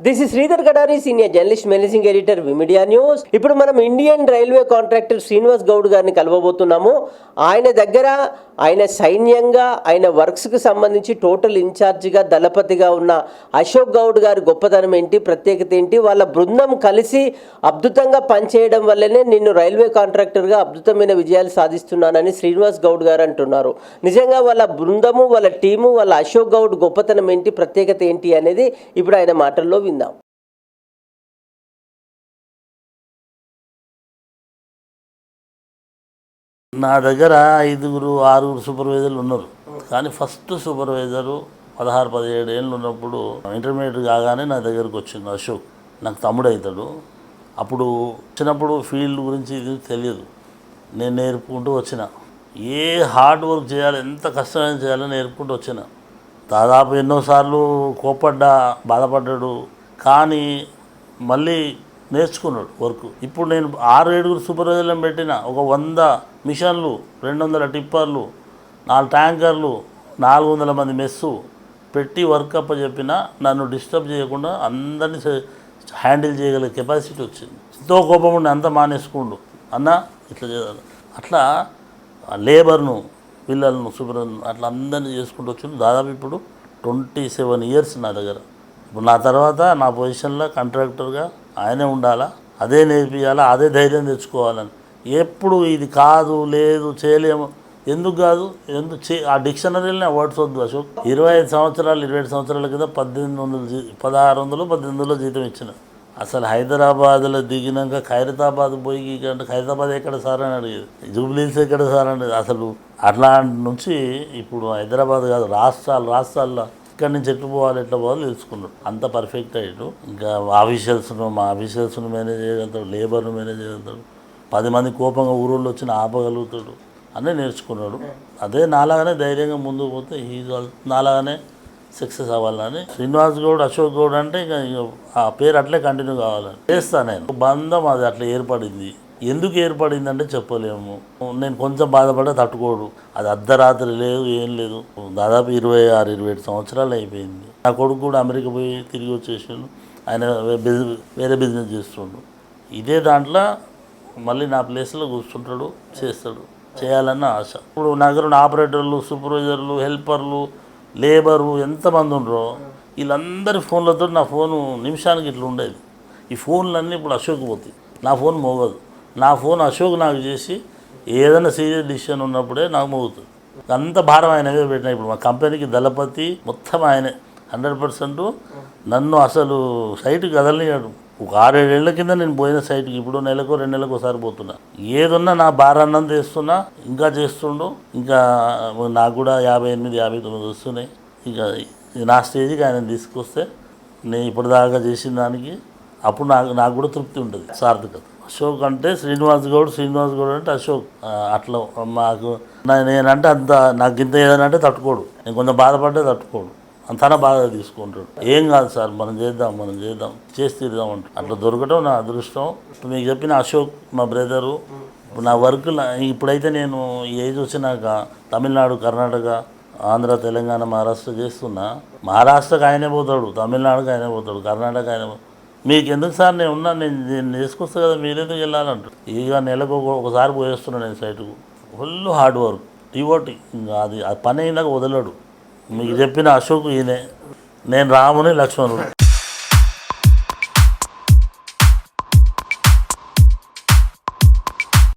This is Sridhar Gadari senior journalist managing editor V media news ఇప్పుడు మనం Indian railway contractor Srinivas Goud గారిని కలవబోతున్నాము. ఆయన దగ్గర ఆయన సైన్యంగా ఆయన వర్క్స్కి సంబంధించి టోటల్ ఇన్ఛార్జిగా దళపతిగా ఉన్న అశోక్ గౌడ్ గారి గొప్పతనం ఏంటి ప్రత్యేకత ఏంటి వాళ్ళ బృందం కలిసి అద్భుతంగా పనిచేయడం వల్లనే నిన్ను రైల్వే కాంట్రాక్టర్గా అద్భుతమైన విజయాలు సాధిస్తున్నానని శ్రీనివాస్ గౌడ్ గారు అంటున్నారు. నిజంగా వాళ్ళ బృందము వాళ్ళ టీము వాళ్ళ అశోక్ గౌడ్ గొప్పతనం ఏంటి ప్రత్యేకత ఏంటి అనేది ఇప్పుడు ఆయన మాటల్లో విందాం. నా దగ్గర ఐదుగురు ఆరుగురు సూపర్వైజర్లు ఉన్నారు. కానీ ఫస్ట్ సూపర్వైజరు పదహారు పదిహేడు ఏళ్ళు ఉన్నప్పుడు ఇంటర్మీడియట్ కాగానే నా దగ్గరకు వచ్చింది అశోక్. నాకు తమ్ముడు అవుతాడు. అప్పుడు వచ్చినప్పుడు ఫీల్డ్ గురించి ఇది తెలియదు. నేను నేర్పుకుంటూ వచ్చిన. ఏ హార్డ్ వర్క్ చేయాలి ఎంత కష్టమైన చేయాలో నేర్పుకుంటూ వచ్చిన. దాదాపు ఎన్నోసార్లు కోపడ్డా బాధపడ్డాడు. కానీ మళ్ళీ నేర్చుకున్నాడు వర్క్. ఇప్పుడు నేను ఆరు ఏడుగురు సూపర్వైజర్లను పెట్టిన ఒక వంద మిషన్లు రెండు వందల టిప్పర్లు నాలుగు ట్యాంకర్లు నాలుగు వందల మంది మెస్సు పెట్టి వర్క్ అప్ప చెప్పిన నన్ను డిస్టర్బ్ చేయకుండా అందరినీ హ్యాండిల్ చేయగలిగే కెపాసిటీ వచ్చింది. ఎంతో కోపం ఉండి అంతా మానేసుకుండు. అన్న ఇట్లా చేయాలి. అట్లా లేబర్ను పిల్లలను శుభ్రం అట్లా అందరినీ చేసుకుంటూ వచ్చిండు. దాదాపు ఇప్పుడు ట్వంటీ సెవెన్ ఇయర్స్ నా దగ్గర. ఇప్పుడు నా తర్వాత నా పొజిషన్లో కాంట్రాక్టర్గా ఆయనే ఉండాలా? అదే నేర్పించాలా అదే ధైర్యం తెచ్చుకోవాలని. ఎప్పుడు ఇది కాదు లేదు చేయలేము. ఎందుకు కాదు? ఎందుకు చే ఆ డిక్షనరీలోనే వర్డ్స్ వద్దు అశోక్. ఇరవై ఐదు సంవత్సరాలు ఇరవై ఐదు సంవత్సరాల కింద పద్దెనిమిది వందలు జీ పదహారు వందలు పద్దెనిమిది వందలు జీతం ఇచ్చిన. అసలు హైదరాబాద్లో దిగినాక ఖైరతాబాద్ పోయి అంటే ఖైరతాబాద్ ఎక్కడ సార్ అని అడిగేది. జూబ్లీస్ ఎక్కడ సార్ అనేది అసలు అట్లాంటి నుంచి ఇప్పుడు హైదరాబాద్ కాదు రాష్ట్రాలు రాష్ట్రాల్లో ఇక్కడి నుంచి ఎట్లా పోవాలి ఎట్లా పోవాలి తెలుసుకున్నాడు. అంత పర్ఫెక్ట్ అయ్యాడు. ఇంకా ఆఫీషియల్స్ను మా ఆఫీషియల్స్ను మేనేజ్ చేయగలుగుతాడు లేబర్ను మేనేజ్ చేయగలుగుతాడు. పది మంది కోపంగా ఊరోళ్ళు వచ్చిన ఆపగలుగుతాడు అన్నీ నేర్చుకున్నాడు. అదే నాలాగానే ధైర్యంగా ముందుకు పోతే ఈ నాలాగానే సక్సెస్ అవ్వాలని. శ్రీనివాస్ గౌడ్ అశోక్ గౌడ్ అంటే ఇక ఇక ఆ పేరు అట్లే కంటిన్యూ కావాలని. చేస్తాను నేను. బంధం అది అట్లా ఏర్పడింది. ఎందుకు ఏర్పడింది అంటే చెప్పలేము. నేను కొంచెం బాధపడే తట్టుకోడు. అది అర్ధరాత్రి లేదు ఏం లేదు. దాదాపు ఇరవై ఆరు ఇరవై ఏడు సంవత్సరాలు అయిపోయింది. నా కొడుకు కూడా అమెరికా పోయి తిరిగి వచ్చేసిండు. ఆయన వేరే బిజినెస్ చేస్తుండు. ఇదే దాంట్లో మళ్ళీ నా ప్లేస్లో కూర్చుంటాడు చేస్తాడు. చేయాలన్న ఆశ. ఇప్పుడు నగరం ఆపరేటర్లు సూపర్వైజర్లు హెల్పర్లు లేబరు ఎంతమంది ఉండరో వీళ్ళందరి ఫోన్లతో నా ఫోను నిమిషానికి ఇట్లా ఉండేది. ఈ ఫోన్లన్నీ ఇప్పుడు అశోక్ పోతాయి. నా ఫోన్ మోగదు. నా ఫోన్ అశోక్ నాకు చేసి ఏదైనా సీరియస్ డిసిషన్ ఉన్నప్పుడే నాకు మోగుతుంది. అంత భారం ఆయన మీద పెట్టిన ఇప్పుడు మా కంపెనీకి దళపతి మొత్తం ఆయనే హండ్రెడ్ పర్సెంట్ నన్ను అసలు సైట్కి కదలనియాడు. ఒక ఆరేడేళ్ళ కింద నేను పోయిన సైట్కి ఇప్పుడు నెలకు రెండు నెలలకు ఒకసారి పోతున్నా. ఏదున్నా నా భారాన్నం చేస్తున్నా ఇంకా చేస్తుండు ఇంకా నాకు కూడా యాభై ఎనిమిది యాభై తొమ్మిది వస్తున్నాయి. ఇంకా నా స్టేజ్కి ఆయన తీసుకొస్తే నేను ఇప్పటిదాకా చేసిన దానికి అప్పుడు నాకు నాకు కూడా తృప్తి ఉంటుంది సార్థకత. అశోక్ అంటే శ్రీనివాస్ గౌడ్ శ్రీనివాస్ గౌడ్ అంటే అశోక్. అట్లా మాకు నేనంటే అంత నాకు ఇంత ఏదైనా అంటే తట్టుకోడు. నేను కొంచెం బాధపడ్డే తట్టుకోడు. అంతనా బాధ తీసుకుంటాడు. ఏం కాదు సార్ మనం చేద్దాం మనం చేద్దాం చేసి తీద్దాం అంటాడు. అట్లా దొరకడం నా అదృష్టం. ఇప్పుడు మీకు చెప్పిన అశోక్ మా బ్రదరు ఇప్పుడు నా వర్క్ ఇప్పుడైతే నేను ఏజ్ వచ్చినాక తమిళనాడు కర్ణాటక ఆంధ్ర తెలంగాణ మహారాష్ట్ర చేస్తున్నా. మహారాష్ట్రకు ఆయనే పోతాడు తమిళనాడుకి ఆయనే పోతాడు కర్ణాటక ఆయన మీకు ఎందుకు సార్ నేను ఉన్నా నేను నేను తీసుకొస్తా కదా మీరెందుకు వెళ్ళాలంటారు? ఇక నెలకు ఒక- ఒకసారి పోయేస్తున్నాను నేను సైటుకు. Full hard work. ఇవ్వటి ఇంకా అది ఆ పని అయినాక వదలడు. మీకు చెప్పిన అశోక్ ఈయనే. నేను రాముని లక్ష్మణుడు.